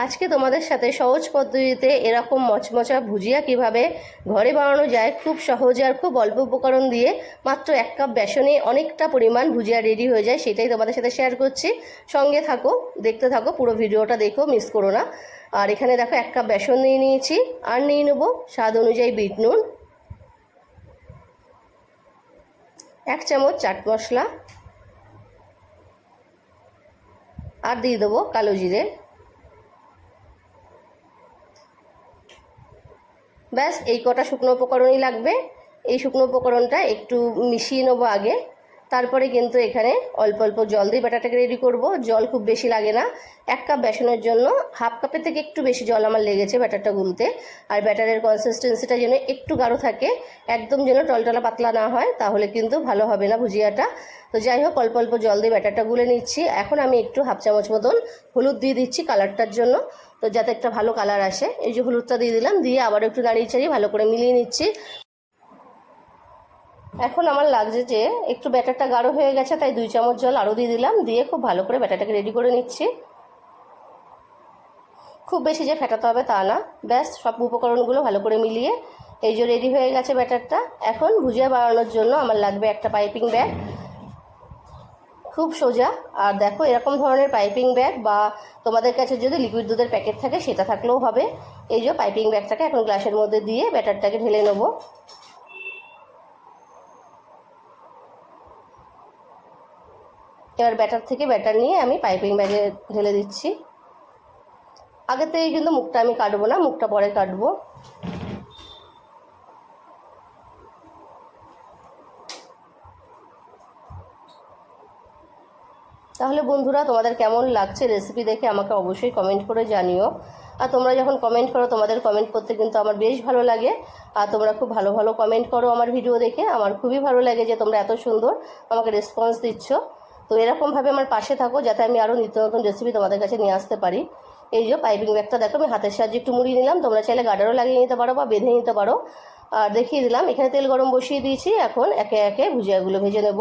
আজকে তোমাদের সাথে সহজ পদ্ধতিতে এরকম মচমচা ভুজিয়া কীভাবে ঘরে বানানো যায় খুব সহজে আর খুব অল্প উপকরণ দিয়ে মাত্র এক কাপ বেসনে অনেকটা পরিমাণ ভুজিয়া রেডি হয়ে যায়, সেটাই তোমাদের সাথে শেয়ার করছি। সঙ্গে থাকো, দেখতে থাকো, পুরো ভিডিওটা দেখো মিস করো না। আর এখানে দেখো এক কাপ বেসন নিয়ে নিয়েছি, আর নিয়ে নেব স্বাদ অনুযায়ী বিট নুন, এক চামচ চাট মশলা, আর দিয়ে দেবো কালো জিরে। ব্যাস, এই কটা শুকনো উপকরণই লাগবে। এই শুকনো উপকরণটা একটু মিশিয়ে নেব আগে। তারপরে কিন্তু এখানে অল্প অল্প জল দিয়ে ব্যাটাটাকে রেডি করব। জল খুব বেশি লাগে না। এক কাপ বেসনের জন্য হাফ কাপের থেকে একটু বেশি জল আমার লেগেছে ব্যাটারটা গুলতে। আর ব্যাটারের কনসিস্টেন্সিটা যেন একটু গাঢ় থাকে, একদম যেন টলটলা পাতলা না হয়, তাহলে কিন্তু ভালো হবে না ভুজিয়াটা। তো যাই হোক, অল্প অল্প জল দিয়ে ব্যাটারটা গুলে নিচ্ছি। এখন আমি একটু হাফ চামচ মতন হলুদ দিয়ে দিচ্ছি কালারটার জন্য। তো যাতে একটা ভালো কালার আসে। এই যে হলুদটা দিয়ে দিলাম, দিয়ে আবার একটু নাড়িয়ে চাড়িয়ে ভালো করে মিলিয়ে নিচ্ছি। এখন আমার লাগছে যে একটু ব্যাটারটা গাঢ় হয়ে গেছে, তাই দুই চামচ জল আরও দিয়ে দিলাম, দিয়ে খুব ভালো করে ব্যাটারটাকে রেডি করে নিচ্ছি। খুব বেশি যে ফেটাতে হবে তা না। ব্যাস, সব উপকরণগুলো ভালো করে মিলিয়ে এই যে রেডি হয়ে গেছে ব্যাটারটা। এখন ভুজিয়া বানানোর জন্য আমার লাগবে একটা পাইপিং ব্যাগ খুব সোজা। আর দেখো, এরকম ধরনের পাইপিং ব্যাগ বা তোমাদের কাছে যদি লিকুইড দুধের প্যাকেট থাকে, সেটা থাকলেও হবে। এই যে পাইপিং ব্যাগটাকে এখন গ্লাসের মধ্যে দিয়ে ব্যাটারটাকে ঢেলে নেব। এবার ব্যাটার থেকে ব্যাটার নিয়ে আমি পাইপিং ব্যাগে ঢেলে দিচ্ছি। আগে থেকেই কিন্তু মুখটা আমি কাটবো না, মুখটা পরে কাটবো। তাহলে বন্ধুরা, তোমাদের কেমন লাগছে রেসিপি দেখে আমাকে অবশ্যই কমেন্ট করে জানিও। আর তোমরা যখন কমেন্ট করো, তোমাদের কমেন্ট করতে কিন্তু আমার বেশ ভালো লাগে। আর তোমরা খুব ভালো ভালো কমেন্ট করো আমার ভিডিও দেখে। আমার খুবই ভালো লাগে যে তোমরা এত সুন্দর আমাকে রেসপন্স দিচ্ছ। তো এরকমভাবে আমার পাশে থাকো, যাতে আমি আরও নিত্য নতুন রেসিপি তোমাদের কাছে নিয়ে আসতে পারি। এই যে পাইপিং ব্যাগটা দেখো, আমি হাতের সাহায্যে একটু মুড়িয়ে নিলাম। তোমরা চাইলে গার্ডারও লাগিয়ে নিতে পারো বা বেঁধে নিতে পারো। আর দেখিয়ে দিলাম, এখানে তেল গরম বসিয়ে দিয়েছি। এখন একে একে ভুজিয়াগুলো ভেজে নেব।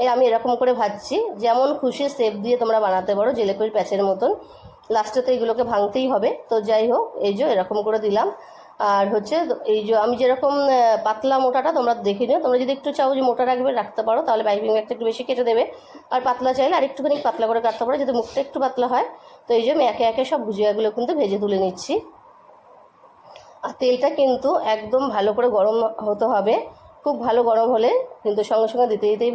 এই আমি এরকম করে ভাজছি। যেমন খুশি সেপ দিয়ে তোমরা বানাতে পারো জেলেপির প্যাচের মতন। লাস্টে তো এইগুলোকে ভাঙতেই হবে। তো যাই হোক, এই যে এরকম করে দিলাম। আর হচ্ছে এই যে আমি যেরকম পাতলা মোটাটা তোমরা দেখে নিও। তোমরা যদি একটু চাও যে মোটা রাখবে, রাখতে পারো। তাহলে পাইপিং ব্যাগটা একটু বেশি কেটে দেবে। আর পাতলা চাইলে আর একটুখানি পাতলা করে কাটতে পারো যদি মুখটা একটু পাতলা হয়। তো এই যে আমি একে একে সব ভুজিয়াগুলো কিন্তু ভেজে তুলে নিচ্ছি। আর তেলটা কিন্তু একদম ভালো করে গরম হতে হবে। খুব ভালো গরম হলে কিন্তু সঙ্গে সঙ্গে দিতে দিতেই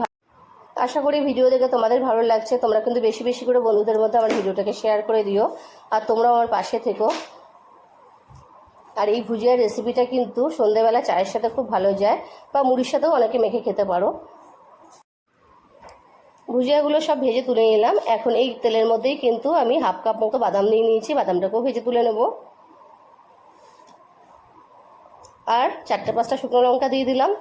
আশা করি ভিডিও দেখে তোমাদের ভালো লাগছে। তোমরা কিন্তু বেশি বেশি করে বন্ধুদের মধ্যে আমার ভিডিওটাকে শেয়ার করে দিও। আর তোমরাও আমার পাশে থেকো। আর এই ভুজিয়ার রেসিপিটা কিন্তু সন্ধেবেলা চায়ের সাথে খুব ভালো যায়, বা মুড়ির সাথেও অনেকে মেখে খেতে পারো। ভুজিয়াগুলো সব ভেজে তুলে নিলাম। এখন এই তেলের মধ্যেই কিন্তু আমি হাফ কাপ মতো বাদাম নিয়ে নিয়েছি। বাদামটাকেও ভেজে তুলে নেব। আর চারটে পাঁচটা শুকনো লঙ্কা দিয়ে দিলাম।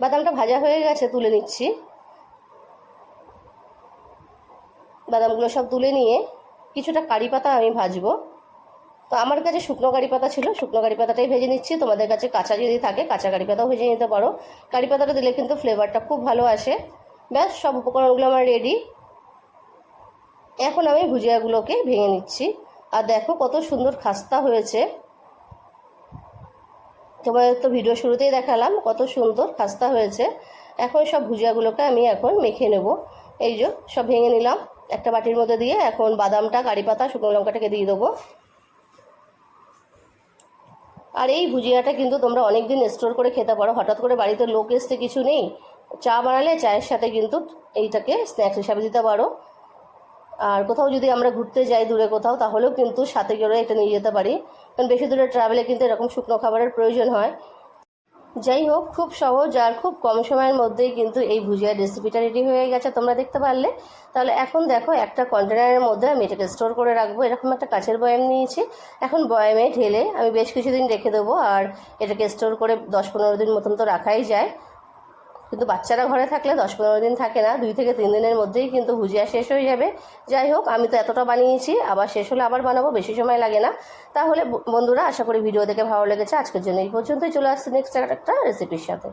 বাদামটা ভাজা হয়ে গেছে, তুলে নিচ্ছি। বাদামগুলো সব তুলে নিয়ে কিছুটা কারি পাতা আমি ভাজবো। তো আমার কাছে শুকনো কারি পাতা ছিল, শুকনো কারি পাতাটাই ভেজে নিচ্ছি। তোমাদের কাছে কাঁচা যদি থাকে, কাঁচা কারি পাতাও ভেজে নিতে পারো। কারি পাতাটা দিলে কিন্তু ফ্লেভারটা খুব ভালো আসে। ব্যাস, সব উপকরণগুলো আমার রেডি এখন আমি ভুজিয়াগুলোকে ভেঙে নিচ্ছি। আর দেখো কত সুন্দর খাস্তা হয়েছে। তোমাদের তো ভিডিও শুরুতেই দেখালাম, কত সুন্দর খাস্তা হয়েছে। এখন সব ভুজিয়াগুলোকে আমি এখন মেখে নেব। এই যে, সব ভেঙে নিলাম। একটা বাটির মধ্যে দিয়ে এখন বাদামটা, কারি পাতা, শুকনো লঙ্কাটাকে দিয়ে দেবো। আর এই ভুজিয়াটা কিন্তু তোমরা অনেক দিন স্টোর করে খেতে পারো। হঠাৎ করে বাড়িতে লোক এসতে কিছু নেই। চা বানালে, চায়ের সাথে কিন্তু এইটাকে স্ন্যাক্স হিসাবে দিতে পারো। আর কোথাও যদি আমরা ঘুরতে যাই দূরে কোথাও, তাহলেও কিন্তু সাথে করে এটা নিয়ে যেতে পারি। কারণ বেশি দূরে ট্রাভেলে কিন্তু এরকম শুকনো খাবারের প্রয়োজন হয়। যাই হোক, খুব সহজ আর খুব কম সময়ের মধ্যেই কিন্তু এই ভুজিয়ার রেসিপিটা রেডি হয়ে গেছে, তোমরা দেখতে পারলে। তাহলে এখন দেখো, একটা কন্টেনারের মধ্যে আমি এটাকে স্টোর করে রাখব। এরকম একটা কাছের বয়াম নিয়েছি। এখন বয়ামে ঢেলে আমি বেশ কিছুদিন রেখে দেবো। আর এটাকে স্টোর করে দশ পনেরো দিন মতন তো রাখাই যায়। কিন্তু বাচ্চারা ঘরে থাকলে দশ পনেরো দিন থাকে না, দুই থেকে তিন দিনের মধ্যেই কিন্তু ভুজিয়া শেষ হয়ে যাবে। যাই হোক, আমি তো এতটা বানিয়েছি, আবার শেষ হলে আবার বানাবো, বেশি সময় লাগে না। তাহলে বন্ধুরা, আশা করি ভিডিও দেখে ভালো লেগেছে। আজকের জন্য এই পর্যন্তই, চলে আসছে নেক্সট একটা রেসিপির সাথে।